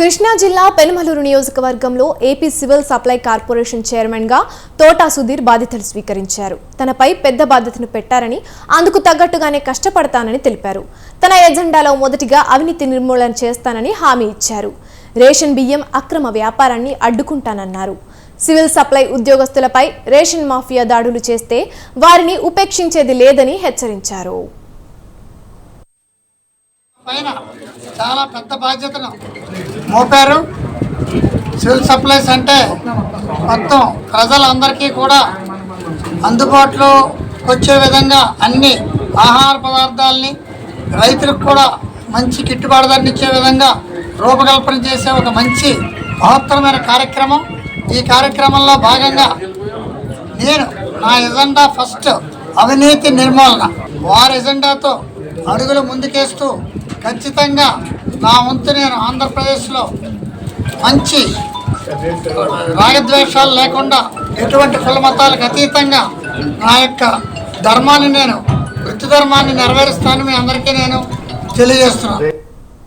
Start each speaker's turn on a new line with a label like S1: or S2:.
S1: కృష్ణా జిల్లా పెనుమలూరు నియోజకవర్గంలో AP civil supply corporation చైర్మన్గా తోటా సుధీర్ బాధ్యతలు స్వీకరించారు. తనపై పెద్ద బాధ్యతను పెట్టారని అందుకు తగ్గట్టుగానే కష్టపడతానని తెలిపారు. తన ఎజెండాలో మొదటిగా అవినీతి నిర్మూలన చేస్తానని హామీ ఇచ్చారు. రేషన్ బియ్యం అక్రమ వ్యాపారాన్ని అడ్డుకుంటానన్నారు. సివిల్ సప్లై ఉద్యోగస్తులపై రేషన్ మాఫియా దాడులు చేస్తే వారిని ఉపేక్షించేది లేదని హెచ్చరించారు.
S2: పైన చాలా పెద్ద బాధ్యతను మోపారు. సివిల్ సప్లైస్ అంటే మొత్తం ప్రజలందరికీ కూడా అందుబాటులో వచ్చే విధంగా అన్ని ఆహార పదార్థాలని రైతులకు కూడా మంచి గిట్టుబాటు ధరని ఇచ్చే విధంగా రూపకల్పన చేసే ఒక మంచి మహత్తరమైన కార్యక్రమం. ఈ కార్యక్రమంలో భాగంగా నేను నా ఎజెండా ఫస్ట్ అవినీతి నిర్మూలన. వారి ఎజెండాతో అడుగులు ముందుకేస్తూ ఖచ్చితంగా నా వంతు నేను ఆంధ్రప్రదేశ్లో మంచి రాగద్వేషాలు లేకుండా ఎటువంటి కుల మతాలకు అతీతంగా నా యొక్క ధర్మాన్ని నేను వృత్తి ధర్మాన్ని నెరవేరుస్తానని మీ అందరికీ నేను తెలియజేస్తున్నాను.